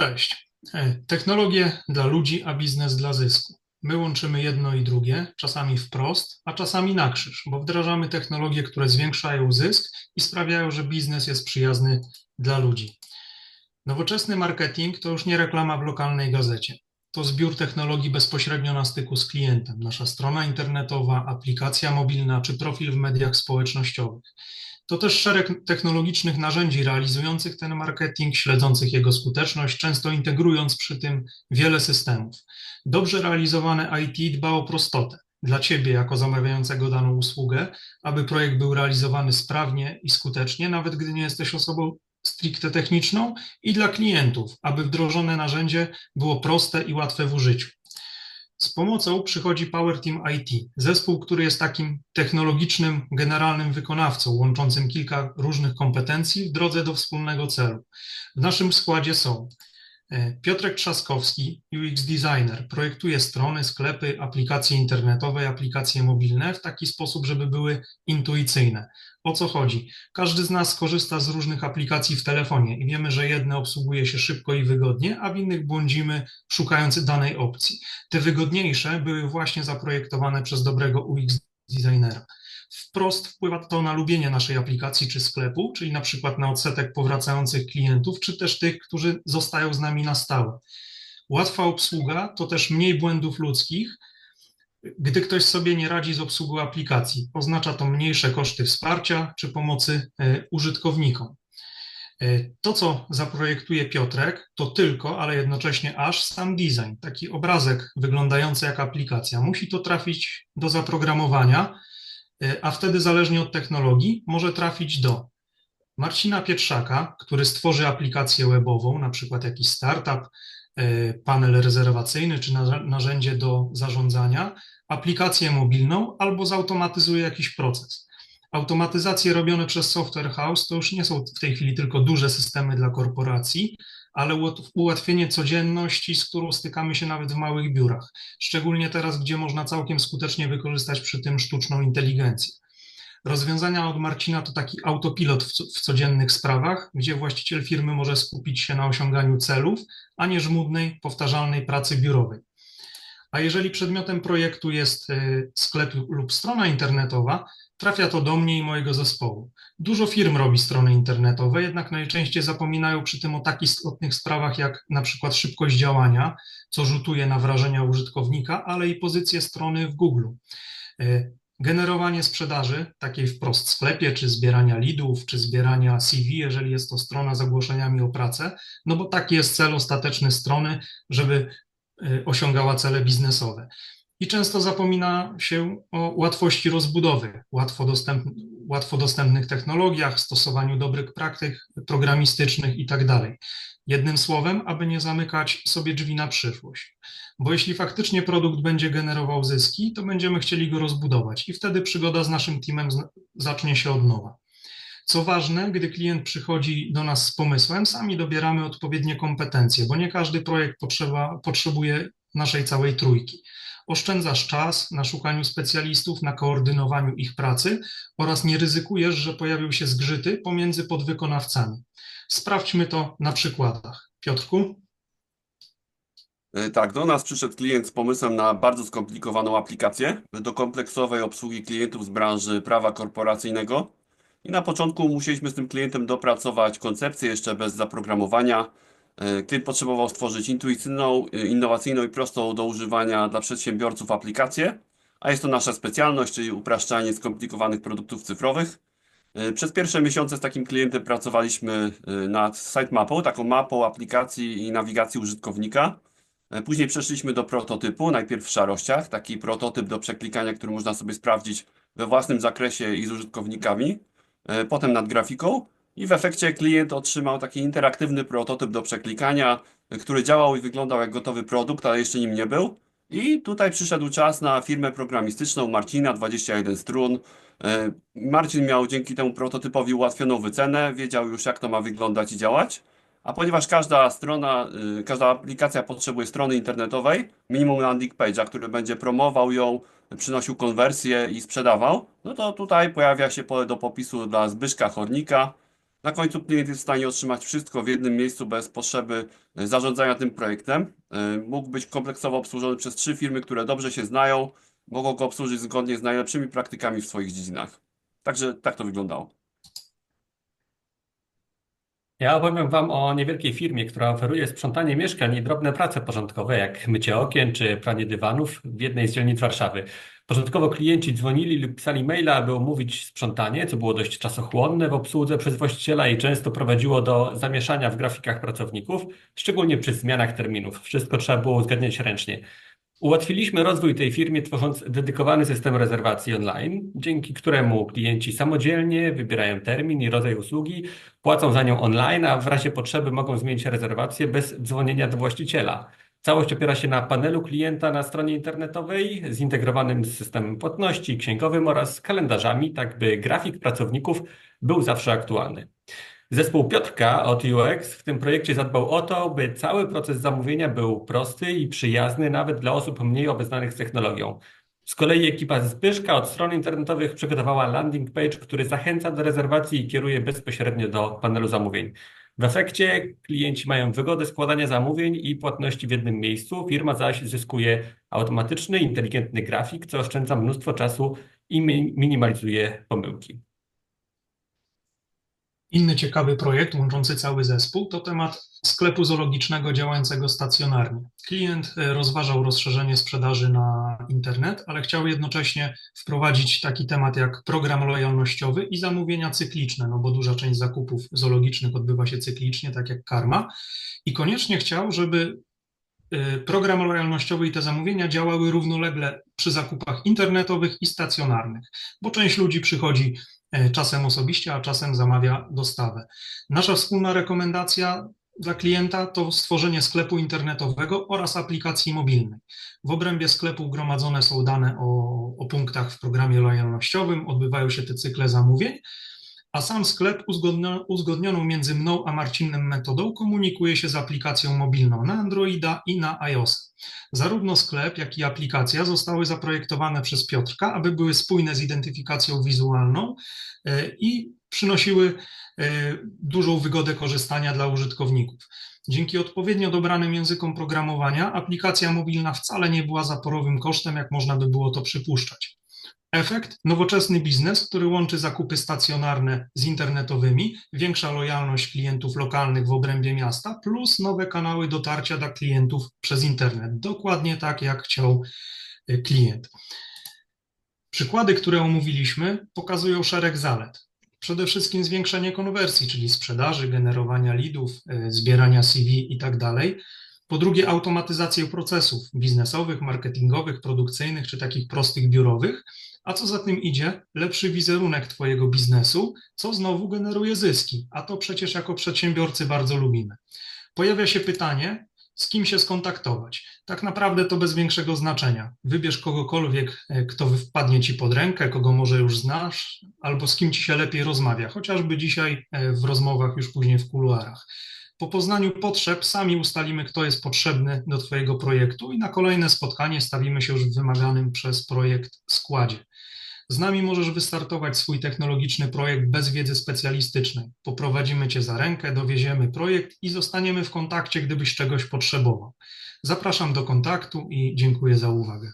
Cześć. E, Technologie dla ludzi, a biznes dla zysku. My łączymy jedno i drugie, czasami wprost, a czasami na krzyż, bo wdrażamy technologie, które zwiększają zysk i sprawiają, że biznes jest przyjazny dla ludzi. Nowoczesny marketing to już nie reklama w lokalnej gazecie. To zbiór technologii bezpośrednio na styku z klientem. Nasza strona internetowa, aplikacja mobilna czy profil w mediach społecznościowych. To też szereg technologicznych narzędzi realizujących ten marketing, śledzących jego skuteczność, często integrując przy tym wiele systemów. Dobrze realizowane IT dba o prostotę dla Ciebie jako zamawiającego daną usługę, aby projekt był realizowany sprawnie i skutecznie, nawet gdy nie jesteś osobą stricte techniczną, i dla klientów, aby wdrożone narzędzie było proste i łatwe w użyciu. Z pomocą przychodzi Power Team IT, zespół, który jest takim technologicznym, generalnym wykonawcą, łączącym kilka różnych kompetencji w drodze do wspólnego celu. W naszym składzie są Piotrek Trzaskowski, UX designer, projektuje strony, sklepy, aplikacje internetowe, aplikacje mobilne w taki sposób, żeby były intuicyjne. O co chodzi? Każdy z nas korzysta z różnych aplikacji w telefonie i wiemy, że jedne obsługuje się szybko i wygodnie, a w innych błądzimy szukając danej opcji. Te wygodniejsze były właśnie zaprojektowane przez dobrego UX designera. Wprost wpływa to na lubienie naszej aplikacji czy sklepu, czyli na przykład na odsetek powracających klientów, czy też tych, którzy zostają z nami na stałe. Łatwa obsługa to też mniej błędów ludzkich, gdy ktoś sobie nie radzi z obsługą aplikacji, oznacza to mniejsze koszty wsparcia czy pomocy e, użytkownikom. E, to, co zaprojektuje Piotrek, to tylko, ale jednocześnie aż sam design, taki obrazek wyglądający jak aplikacja. Musi to trafić do zaprogramowania, e, a wtedy, zależnie od technologii, może trafić do Marcina Pietrzaka, który stworzy aplikację webową, na przykład jakiś startup, E, panel rezerwacyjny czy narzędzie do zarządzania, aplikację mobilną albo zautomatyzuje jakiś proces. Automatyzacje robione przez Software House to już nie są w tej chwili tylko duże systemy dla korporacji, ale ułatwienie codzienności, z którą stykamy się nawet w małych biurach. Szczególnie teraz, gdzie można całkiem skutecznie wykorzystać przy tym sztuczną inteligencję. Rozwiązania od Marcina to taki autopilot w, codziennych sprawach, gdzie właściciel firmy może skupić się na osiąganiu celów, a nie żmudnej, powtarzalnej pracy biurowej. A jeżeli przedmiotem projektu jest y, sklep lub strona internetowa, trafia to do mnie i mojego zespołu. Dużo firm robi strony internetowe, jednak najczęściej zapominają przy tym o takich istotnych sprawach jak na przykład szybkość działania, co rzutuje na wrażenia użytkownika, ale i pozycję strony w Google. Y, generowanie sprzedaży, takiej wprost w sklepie, czy zbierania leadów, czy zbierania CV, jeżeli jest to strona z ogłoszeniami o pracę, no bo taki jest cel ostateczny strony, żeby y, osiągała cele biznesowe. I często zapomina się o łatwości rozbudowy, łatwo, dostęp, łatwo dostępnych technologiach, stosowaniu dobrych praktyk programistycznych itd. Tak Jednym słowem, aby nie zamykać sobie drzwi na przyszłość. Bo jeśli faktycznie produkt będzie generował zyski, to będziemy chcieli go rozbudować i wtedy przygoda z naszym teamem zacznie się od nowa. Co ważne, gdy klient przychodzi do nas z pomysłem, sami dobieramy odpowiednie kompetencje, bo nie każdy projekt potrzeba, potrzebuje naszej całej trójki. Oszczędzasz czas na szukaniu specjalistów, na koordynowaniu ich pracy oraz nie ryzykujesz, że pojawią się zgrzyty pomiędzy podwykonawcami. Sprawdźmy to na przykładach. Piotrku? E, tak, do nas przyszedł klient z pomysłem na bardzo skomplikowaną aplikację do kompleksowej obsługi klientów z branży prawa korporacyjnego. I na początku musieliśmy z tym klientem dopracować koncepcję jeszcze bez zaprogramowania. E, klient potrzebował stworzyć intuicyjną, e, innowacyjną i prostą do używania dla przedsiębiorców aplikację, a jest to nasza specjalność, czyli upraszczanie skomplikowanych produktów cyfrowych. E, przez pierwsze miesiące z takim klientem pracowaliśmy nad sitemapą, taką mapą aplikacji i nawigacji użytkownika. Później przeszliśmy do prototypu, najpierw w szarościach, taki prototyp do przeklikania, który można sobie sprawdzić we własnym zakresie i z użytkownikami. Potem nad grafiką, i w efekcie klient otrzymał taki interaktywny prototyp do przeklikania, który działał i wyglądał jak gotowy produkt, ale jeszcze nim nie był. I tutaj przyszedł czas na firmę programistyczną Marcina, 21 strun. E, Marcin miał dzięki temu prototypowi ułatwioną wycenę, wiedział już jak to ma wyglądać i działać. A ponieważ każda strona, y, każda aplikacja potrzebuje strony internetowej, minimum landing page'a, który będzie promował ją, przynosił konwersję i sprzedawał, no to tutaj pojawia się pole do popisu dla Zbyszka Hornika, Na końcu klient jest w stanie otrzymać wszystko w jednym miejscu bez potrzeby e, zarządzania tym projektem. E, Mógł być kompleksowo obsłużony przez trzy firmy, które dobrze się znają, mogą go obsłużyć zgodnie z najlepszymi praktykami w swoich dziedzinach. Także tak to wyglądało. Ja opowiem Wam o niewielkiej firmie, która oferuje sprzątanie mieszkań i drobne prace porządkowe, jak mycie okien czy pranie dywanów w jednej z dzielnic Warszawy. Początkowo klienci dzwonili lub pisali maila, aby omówić sprzątanie, co było dość czasochłonne w obsłudze przez właściciela i często prowadziło do zamieszania w grafikach pracowników, szczególnie przy zmianach terminów. Wszystko trzeba było uzgadniać ręcznie. Ułatwiliśmy rozwój tej firmie, tworząc dedykowany system rezerwacji online, dzięki któremu klienci samodzielnie wybierają termin i rodzaj usługi, płacą za nią online, a w razie potrzeby mogą zmienić rezerwację bez dzwonienia do właściciela. Całość opiera się na panelu klienta na stronie internetowej, zintegrowanym z systemem płatności, księgowym oraz kalendarzami, tak by grafik pracowników był zawsze aktualny. Zespół Piotrka od UX w tym projekcie zadbał o to, by cały proces zamówienia był prosty i przyjazny nawet dla osób mniej obeznanych z technologią. Z kolei ekipa Zbyszka od stron internetowych przygotowała landing page, który zachęca do rezerwacji i kieruje bezpośrednio do panelu zamówień. W efekcie klienci mają wygodę składania zamówień i płatności w jednym miejscu, firma zaś zyskuje automatyczny, inteligentny grafik, co oszczędza mnóstwo czasu i mi- minimalizuje pomyłki. Inny ciekawy projekt łączący cały zespół to temat sklepu zoologicznego działającego stacjonarnie. Klient e, rozważał rozszerzenie sprzedaży na internet, ale chciał jednocześnie wprowadzić taki temat jak program lojalnościowy i zamówienia cykliczne, no bo duża część zakupów zoologicznych odbywa się cyklicznie, tak jak karma, i koniecznie chciał, żeby e, program lojalnościowy i te zamówienia działały równolegle przy zakupach internetowych i stacjonarnych, bo część ludzi przychodzi czasem osobiście, a czasem zamawia dostawę. Nasza wspólna rekomendacja dla klienta to stworzenie sklepu internetowego oraz aplikacji mobilnej. W obrębie sklepu gromadzone są dane o, o punktach w programie lojalnościowym, odbywają się te cykle zamówień, a sam sklep uzgodnio, uzgodnioną między mną a Marcinem metodą komunikuje się z aplikacją mobilną na Androida i na iOS. Zarówno sklep, jak i aplikacja zostały zaprojektowane przez Piotrka, aby były spójne z identyfikacją wizualną e, i przynosiły e, dużą wygodę korzystania dla użytkowników. Dzięki odpowiednio dobranym językom programowania aplikacja mobilna wcale nie była zaporowym kosztem, jak można by było to przypuszczać. Efekt? Nowoczesny biznes, który łączy zakupy stacjonarne z internetowymi, większa lojalność klientów lokalnych w obrębie miasta, plus nowe kanały dotarcia dla klientów przez internet. Dokładnie tak, jak chciał y, klient. Przykłady, które omówiliśmy, pokazują szereg zalet. Przede wszystkim zwiększenie konwersji, czyli sprzedaży, generowania leadów, y, zbierania CV i tak dalej. Po drugie, automatyzację procesów biznesowych, marketingowych, produkcyjnych czy takich prostych biurowych. A co za tym idzie, lepszy wizerunek Twojego biznesu, co znowu generuje zyski, a to przecież jako przedsiębiorcy bardzo lubimy. Pojawia się pytanie, z kim się skontaktować. Tak naprawdę to bez większego znaczenia. Wybierz kogokolwiek, e, kto wpadnie Ci pod rękę, kogo może już znasz, albo z kim Ci się lepiej rozmawia, chociażby dzisiaj e, w rozmowach, już później w kuluarach. Po poznaniu potrzeb sami ustalimy, kto jest potrzebny do Twojego projektu i na kolejne spotkanie stawimy się już w wymaganym przez projekt składzie. Z nami możesz wystartować swój technologiczny projekt bez wiedzy specjalistycznej. Poprowadzimy Cię za rękę, dowieziemy projekt i zostaniemy w kontakcie, gdybyś czegoś potrzebował. Zapraszam do kontaktu i dziękuję za uwagę.